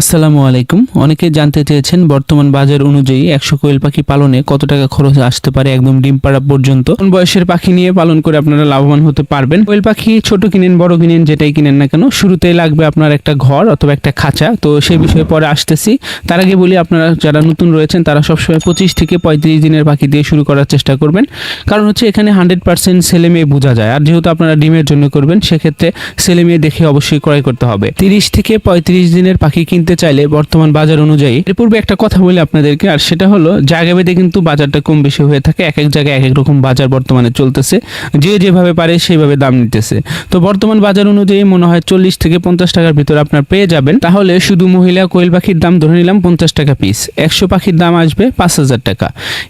আসসালামু আলাইকুম। অনেকে জানতে চেয়েছেন বর্তমান বাজার অনুযায়ী একশো কোয়েল পাখি পালনে কত টাকা খরচ আসতে পারে একদম ডিম পাড়া পর্যন্ত। কোন বয়সের পাখি নিয়ে পালন করে আপনারা লাভবান হতে পারবেন? কোয়েল পাখি ছোট কিনেন, বড় কিনেন, যেটাই কিনেন না কেন, শুরুতেই লাগবে আপনার একটা ঘর অথবা একটা খাঁচা। তো সেই বিষয়ে পরে আসতেছি। তার আগে বলি, আপনারা যারা নতুন রয়েছেন, তারা সবসময় পঁচিশ থেকে পঁয়ত্রিশ দিনের পাখি দিয়ে শুরু করার চেষ্টা করবেন। কারণ হচ্ছে এখানে হান্ড্রেড পার্সেন্ট ছেলে মেয়ে বোঝা যায়। আর যেহেতু আপনারা ডিমের জন্য করবেন, সেক্ষেত্রে ছেলে মেয়ে দেখে অবশ্যই ক্রয় করতে হবে। তিরিশ থেকে পঁয়ত্রিশ দিনের পাখি কিনতে চাইলে বর্তমান বাজার অনুযায়ী, এর পূর্বে একটা কথা বলি আপনাদেরকে, আর সেটা হলো, জায়গা ভেদে কিন্তু বাজারটা কম বেশি হয়ে থাকে, এক এক জায়গায় এক এক রকম বাজার বর্তমানে চলতেছে, যে যেভাবে পারে সেইভাবে দাম নিতেছে। তো বর্তমান বাজার অনুযায়ী মনে হয় চল্লিশ থেকে পঞ্চাশ টাকার ভিতরে আপনার পেয়ে যাবেন। তাহলে শুধু মহিলা কোয়েল পাখির দাম ধরে নিলাম পঞ্চাশ টাকা পিস একশো পাখির দাম আসবে পাঁচ হাজার টাকা।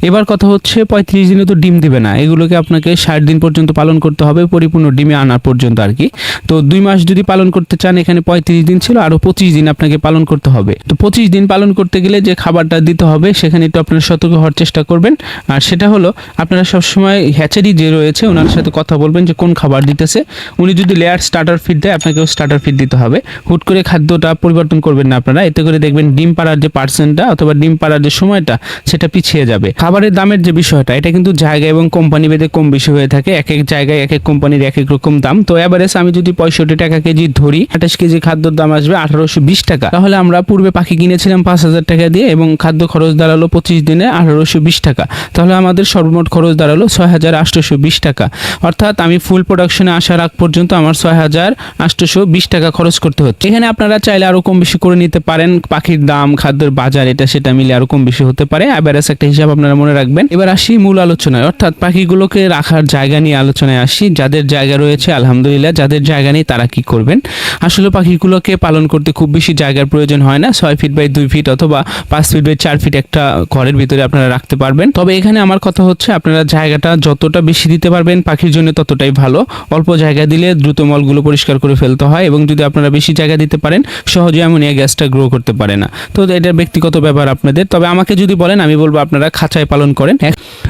এবার কথা হচ্ছে পঁয়ত্রিশ দিনে তো ডিম দিবে না, এগুলোকে আপনাকে ষাট দিন পর্যন্ত পালন করতে হবে, পরিপূর্ণ ডিমে আনার পর্যন্ত আর কি। তো দুই মাস যদি পালন করতে চান, এখানে পঁয়ত্রিশ দিন ছিল আরও পঁচিশ দিন আপনাকে পালন করতে হবে। তো পঁচিশ দিন পালন করতে গেলে যে খাবারটা দিতে হবে, সেখানে একটু আপনারা সতর্ক হওয়ার চেষ্টা করবেন। আর সেটা হলো, আপনারা সবসময় হ্যাচারি যে রয়েছে, ওনার সাথে কথা বলবেন যে কোন খাবার দিতেছে। উনি যদি লেয়ার স্টার্টার ফিড দেয়, আপনাকেও স্টার্টার ফিড দিতে হবে। হুট করে খাদ্যটা পরিবর্তন করবেন না আপনারা। এতে করে দেখবেন ডিম পাড়ার যে পার্সেন্টটা অথবা ডিম পাড়ার যে সময়টা, সেটা পিছিয়ে যাবে। খাবারের দামের যে বিষয়টা, এটা কিন্তু জায়গা এবং কোম্পানি ভেদে কম বেশি হয়ে থাকে। এক এক জায়গায় এক এক কোম্পানির এক এক রকম দাম। তো এভারেজ আমি যদি পঁয়ষট্টি টাকা কেজি ধরি, আঠাশ কেজি খাদ্যর দাম আসবে আঠারোশো বিশ টাকা। তাহলে আমরা পূর্বে পাখি কিনেছিলাম পাঁচ হাজার টাকা দিয়ে এবং খাদ্য খরচ দাঁড়াল পঁচিশ দিনে আঠারোশো বিশ টাকা। তাহলে আমাদের সর্বমোট খরচ দাঁড়াল ছয় হাজার আটশোশো বিশ টাকা। অর্থাৎ আমি ফুল প্রোডাকশনে আসার আগ পর্যন্ত আমার ছয় হাজার আটশোশো বিশ টাকা খরচ করতে হচ্ছে। এখানে আপনারা চাইলে আরও কম বেশি করে নিতে পারেন। পাখির দাম, খাদ্যের বাজার, এটা সেটা মিলে আরও কম বেশি হতে পারে। অ্যাভারেজ একটা হিসাব আপনারা মনে রাখবেন। এবার আসি মূল আলোচনায়। অর্থাৎ পাখিগুলোকে রাখার জায়গা নিয়ে আলোচনায় আসি। যাদের জায়গা রয়েছে, আলহামদুলিল্লাহ, যাদের জায়গা নেই তারা কি করবেন? আসলে পাখিগুলোকে পালন করতে খুব বেশি জায়গার প্রয়োজন হয় না। ছয় ফিট বাই দুই ফিট অথবা পাঁচ ফিট বাই চার ফিট একটা ঘরের ভিতরে আপনারা রাখতে পারবেন। তবে এখানে আমার কথা হচ্ছে, আপনারা জায়গাটা যতটা বেশি দিতে পারবেন পাখির জন্য ততটাই ভালো। অল্প জায়গা দিলে দ্রুত মলগুলো পরিষ্কার করে ফেলতে হয় এবং যদি আপনারা বেশি জায়গা দিতে পারেন, সহজে অ্যামোনিয়া গ্যাসটা গ্রো করতে পারে না। তো এটা ব্যক্তিগত ব্যাপার আপনাদের। তবে আমাকে যদি বলেন, আমি বলব আপনারা খাঁচায় পালন করেন।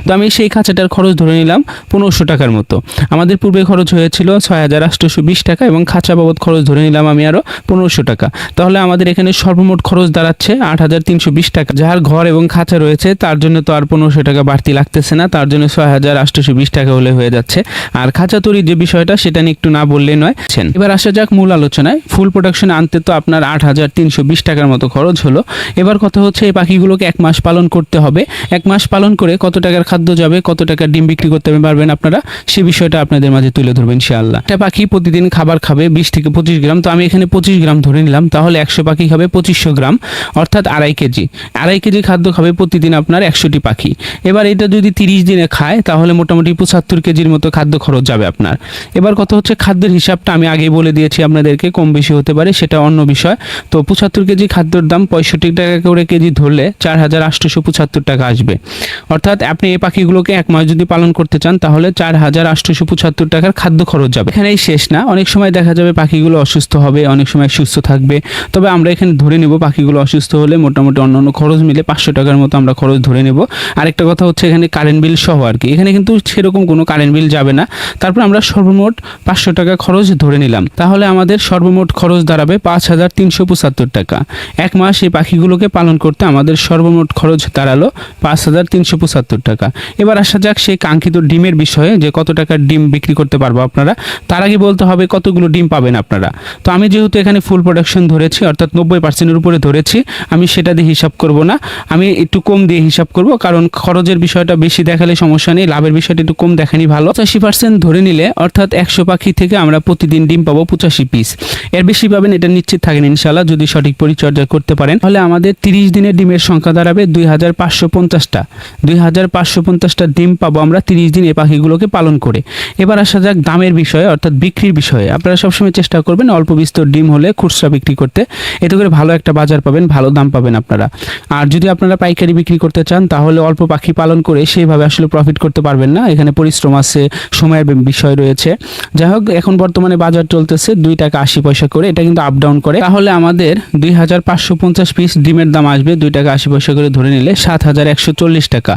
তো আমি সেই খাঁচাটার খরচ ধরে নিলাম পনেরোশো টাকার মতো। আমাদের পূর্বে খরচ হয়েছিল ছয় হাজার আটশোশো বিশ টাকা এবং খাঁচা বাবদ খরচ ধরে নিলাম আমি আরও পনেরোশো টাকা। তাহলে আমাদের এখানে সর্বমোট খরচ দাঁড়াচ্ছে আট হাজার তিনশো বিশ টাকা। যার ঘর এবং খাঁচা রয়েছে, তার জন্য তো আর পনেরোশো টাকা বাড়তি লাগতেছে না, তার জন্য ছয় হাজার আটশোশো বিশ টাকা হলে হয়ে যাচ্ছে। আর খাঁচা তৈরির যে বিষয়টা, সেটা নিয়ে একটু না বললে নয়। এবার আসা যাক মূল আলোচনায়। ফুল প্রোডাকশন আনতে তো আপনার আট হাজার তিনশো বিশ টাকার মতো খরচ হলো। এবার কথা হচ্ছে, এই পাখিগুলোকে এক মাস পালন করতে হবে। এক মাস পালন করে কত টাকার খাদ্য যাবে, কত টাকার ডিম বিক্রি করতে পারবেন আপনারা? সে বিষয়টা আপনাদের মাঝে তুলে ধরবেন ইনশাআল্লাহ। একটা পাখি প্রতিদিন খাবার খাবে বিশ থেকে পঁচিশ গ্রাম, তো আমি এখানে পঁচিশ গ্রাম ধরে নিলাম। তাহলে একশো পাখি খাবে পঁচিশশো গ্রাম, অর্থাৎ আড়াই কেজি। আড়াই কেজি খাদ্য খাবে প্রতিদিন আপনার একশোটি পাখি। এবার এটা যদি তিরিশ দিনে খায়, তাহলে মোটামুটি পঁচাত্তর কেজির মতো খাদ্য খরচ যাবে আপনার। এবার কথা হচ্ছে খাদ্যের হিসাবটা আমি আগেই বলে দিয়েছি আপনাদেরকে, কম বেশি হতে পারে, সেটা অন্য বিষয়। তো পঁচাত্তর কেজি খাদ্যর দাম পঁয়ষট্টি টাকা করে কেজি ধরলে চার হাজার আটশোশো পঁচাত্তর টাকা আসবে। অর্থাৎ আপনি এই পাখিগুলোকে এক মাস যদি পালন করতে চান, তাহলে চার হাজার আটশোশো পঁচাত্তর টাকার খাদ্য খরচ যাবে। এখানেই শেষ না। অনেক সময় দেখা যাবে পাখিগুলো অসুস্থ হবে, অনেক সময় সুস্থ থাকবে। তবে আমরা এখানে ধরে নেব, পাখিগুলো অসুস্থ হলে মোটামুটি অন্যান্য খরচ মিলে পাঁচশো টাকার মতো আমরা খরচ ধরে নেব। আরেকটা কথা হচ্ছে এখানে কারেন্ট বিল সহ আর কি। এখানে কিন্তু সেরকম কোনো কারেন্ট বিল যাবে না। তারপর আমরা সর্বমোট পাঁচশো টাকা খরচ ধরে নিলাম। তাহলে আমাদের সর্বমোট খরচ দাঁড়াবে পাঁচ হাজার তিনশো পঁচাত্তর টাকা। এক মাস এই পাখিগুলোকে পালন করতে আমাদের সর্বমোট খরচ দাঁড়াল পাঁচ হাজার তিনশো পঁচাত্তর টাকা। এবার আসা যাক সেই কাঙ্ক্ষিত ডিমের বিষয়ে যে কত টাকার ডিম বিক্রি করতে পারব আপনারা। তার আগে বলতে হবে কতগুলো ডিম পাবেন আপনারা। তো আমি যেহেতু এখানে ফুল প্রোডাকশন ধরেছি, অর্থাৎ নব্বই পার্সেন্টের উপরে ধরেছি, আমি সেটা দিয়ে হিসাব করব না। আমি একটু কম দিয়ে হিসাব করব, কারণ খরচের বিষয়টা বেশি দেখালে সমস্যা নেই, লাভের বিষয়টা একটু কম দেখানি ভালো। পঁচাশি পার্সেন্ট ধরে নিলে, অর্থাৎ একশো পাখি থেকে আমরা প্রতিদিন ডিম পাবো পঁচাশি পিস এর বেশি পাবেন, এটা নিশ্চিত থাকেন ইনশাল্লাহ যদি সঠিক পরিচর্যা করতে পারেন। তাহলে আমাদের তিরিশ দিনের ডিমের সংখ্যা দাঁড়াবে দুই হাজার পাঁচশো পঞ্চাশটা। দুই হাজার পাঁচশো পঞ্চাশটা ডিম পাবো আমরা তিরিশ দিন এই পাখিগুলোকে পালন করে। এবার আসা যাক দামের বিষয়ে, অর্থাৎ বিক্রির বিষয়ে। আপনারা সবসময় চেষ্টা করবেন অল্প বিস্তর ডিম হলে খুচরা বিক্রি করতে। এতে করে ভালো একটা বাজার পাবেন, ভালো দাম পাবেন আপনারা। আর যদি আপনারা পাইকারি বিক্রি করতে চান, তাহলে অল্প পাখি পালন করে সেইভাবে আসলে প্রফিট করতে পারবেন না। এখানে পরিশ্রম আছে, সময়ের বিষয় রয়েছে। যাই হোক, এখন বর্তমানে বাজার চলতেছে দুই টাকা আশি পয়সা করে। এটা কিন্তু আপ ডাউন করে। তাহলে আমাদের দুই হাজার পাঁচশো পঞ্চাশ পিস ডিমের দাম আসবে দুই টাকা আশি পয়সা করে ধরে নিলে সাত হাজার একশো চল্লিশ টাকা।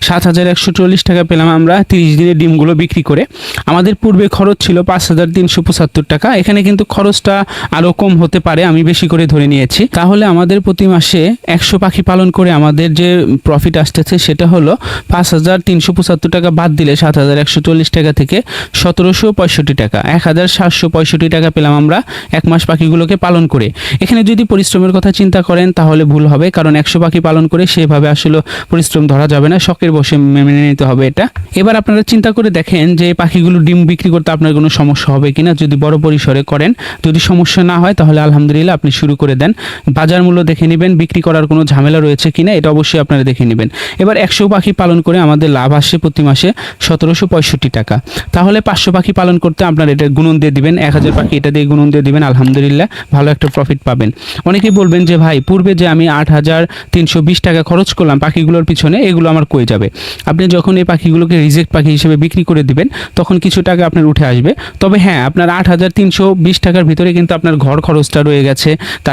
সাত হাজার একশো চল্লিশ টাকা পেলাম আমরা তিরিশ দিনের ডিমগুলো বিক্রি করে। আমাদের পূর্বে খরচ ছিল পাঁচ হাজার তিনশো পঁচাত্তর টাকা। এখানে কিন্তু খরচটা আরও কম হতে পারে, আমি বেশি করে ধরে ধরে নিয়েছি। তাহলে আমাদের প্রতি মাসে একশো পাখি পালন করে আমাদের যে প্রফিট আসতেছে সেটা হলো পাঁচ হাজার তিনশো পঁচাত্তর টাকা বাদ দিলে সাত হাজার একশো চল্লিশ টাকা থেকে সতেরোশো পঁয়ষট্টি টাকা। এক হাজার সাতশো পঁয়ষট্টি টাকা পেলাম আমরা এক মাস পাখিগুলোকে পালন করে। এখানে যদি পরিশ্রমের কথা চিন্তা করেন তাহলে ভুল হবে, কারণ একশো পাখি পালন করে সেভাবে আসলে পরিশ্রম ধরা যাবে না, শখের বসে মেনে নিতে হবে এটা। এবার আপনারা চিন্তা করে দেখেন যে পাখিগুলো ডিম বিক্রি করতে আপনার কোনো সমস্যা হবে কিনা, যদি বড় পরিসরে করেন। যদি সমস্যা না হয় তাহলে আলহামদুলিল্লাহ আপনি শুরু করে দেন। বাজার মূল্য দেখে নেবেন, বিক্রি করার কোনো ঝামেলা রয়েছে কিনা এটা অবশ্যই আপনারা দেখে নেবেন। এবার একশো পাখি পালন করে আমাদের লাভ আসে প্রতি মাসে সতেরোশো পঁয়ষট্টি টাকা। তাহলে পাঁচশো পাখি পালন করতে আপনার এটা গুণন দিয়ে দিবেন, এক হাজার পাখি এটা দিয়ে গুণন দিয়ে দিবেন, আলহামদুলিল্লাহ ভালো একটা প্রফিট পাবেন। অনেকেই বলবেন যে, ভাই, পূর্বে যে আমি আট হাজার তিনশো বিশ টাকা খরচ করলাম পাখিগুলোর পিছনে, এগুলো আমার কয়ে যাবে? আপনি যখন এই পাখিগুলোকে রিজেক্ট পাখি হিসেবে বিক্রি করে দিবেন, তখন কিছু টাকা আপনার উঠে আসবে। তবে হ্যাঁ আপনার আট হাজার তিনশো বিশ টাকার ভিতরে কিন্তু আপনার ঘর খরচটা রয়ে গেছে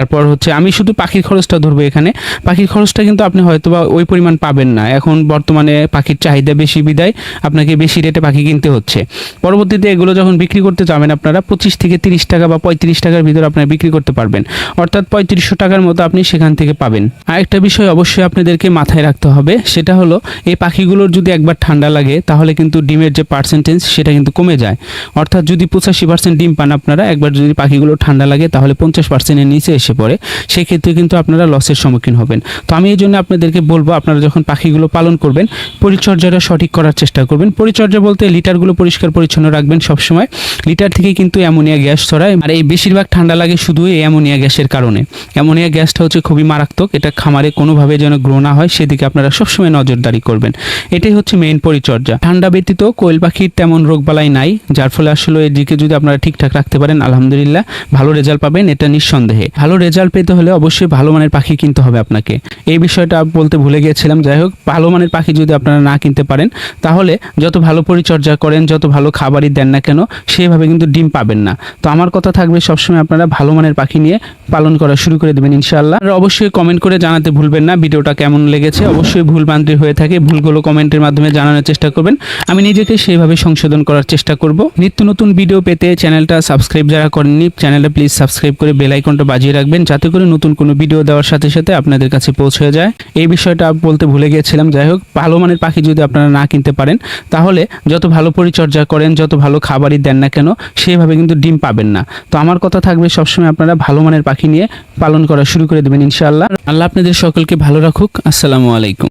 তারপর হচ্ছে আমি শুধু পাখির খরচটা ধরবো এখানে। পাখির খরচটা কিন্তু আপনি হয়তো বা ওই পরিমাণ পাবেন না। এখন বর্তমানে পাখির চাহিদা বেশি বিদায়, আপনাকে বেশি রেটে পাখি কিনতে হচ্ছে। পরবর্তীতে এগুলো যখন বিক্রি করতে যাবেন আপনারা, পঁচিশ থেকে তিরিশ টাকা বা পঁয়ত্রিশ টাকার ভিতরে আপনারা বিক্রি করতে পারবেন। অর্থাৎ পঁয়ত্রিশশো টাকার মতো আপনি সেখান থেকে পাবেন। আরেকটা বিষয় অবশ্যই আপনাদেরকে মাথায় রাখতে হবে, সেটা হলো এই পাখিগুলোর যদি একবার ঠান্ডা লাগে, তাহলে কিন্তু ডিমের যে পার্সেন্টেজ সেটা কিন্তু কমে যায়। অর্থাৎ যদি পঁচাশি পার্সেন্ট ডিম পান আপনারা, একবার যদি পাখিগুলো ঠান্ডা লাগে, তাহলে পঞ্চাশ পার্সেন্টের নিচে এসে পড়ে, সেক্ষেত্রে কিন্তু আপনারা লসের সম্মুখীন হবেন। তো আমি এই জন্য আপনাদেরকে বলব, আপনারা যখন পাখিগুলো পালন করবেন, পরিচর্যাটা সঠিক করার চেষ্টা করবেন। পরিচর্যা বলতে লিটারগুলো পরিষ্কার পরিচ্ছন্ন রাখবেন সবসময়। লিটার থেকে কিন্তু অ্যামোনিয়া গ্যাস ছড়ায়। আর এই বেশিরভাগ ঠান্ডা লাগে শুধু এই অ্যামোনিয়া গ্যাসের কারণে। অ্যামোনিয়া গ্যাসটা হচ্ছে খুবই মারাত্মক। এটা খামারে কোনোভাবে যেন গ্রো না হয়, সেদিকে আপনারা সবসময় নজরদারি করবেন। এটাই হচ্ছে মেইন পরিচর্যা। ঠান্ডা ব্যতীত কোয়েল পাখির তেমন রোগবালাই নাই, যার ফলে আসলে এদিকে যদি আপনারা ঠিকঠাক রাখতে পারেন, আলহামদুলিল্লাহ, ভালো রেজাল্ট পাবেন, এটা নিঃসন্দেহে। ভালো রেজাল্ট পেতে হলে অবশ্যই ভালো মানের পাখি কিনতে হবে আপনাকে। এই বিষয়টা বলতে ভুলে গিয়েছিলাম। যাই হোক, ভালো মানের পাখি যদি আপনারা না কিনতে পারেন, তাহলে যত ভালো পরিচর্যা করেন, যত ভালো খাবারই দেন না কেন সেভাবে কিন্তু ডিম পাবেন না। তো আমার কথা থাকবে সবসময় আপনারা ভালো মানের পাখি নিয়ে পালন করা শুরু করে দেবেন ইনশাআল্লাহ। আর অবশ্যই কমেন্ট করে জানাতে ভুলবেন না ভিডিওটা কেমন লেগেছে। অবশ্যই ভুল ভ্রান্তি হয়ে থাকে, ভুলগুলো কমেন্টের মাধ্যমে জানানোর চেষ্টা করবেন। আমি নিজেকে সেইভাবে সংশোধন করার চেষ্টা করব। নিত্য নতুন ভিডিও পেতে চ্যানেলটা সাবস্ক্রাইব যারা করেননি চ্যানেলটা প্লিজ সাবস্ক্রাইব করে বেল আইকনটা বাজিয়ে রাখবেন যাতে করে নতুন কোনো ভিডিও দেওয়ার সাথে সাথে আপনাদের কাছে পৌঁছে যায়। এই বিষয়টা বলতে ভুলে গিয়েছিলাম। যাই হোক, ভালো মানের পাখি যদি আপনারা না কিনতে পারেন, তাহলে যত ভালো পরিচর্যা করেন, যত ভালো খাবারই দেন না কেন সেভাবে কিন্তু ডিম পাবেন না। তো আমার কথা থাকবে, সবসময় আপনারা ভালো মানের পাখি নিয়ে পালন করা শুরু করে দেবেন ইনশাআল্লাহ। আল্লাহ আপনাদের সকলকে ভালো রাখুক। আসসালামু আলাইকুম।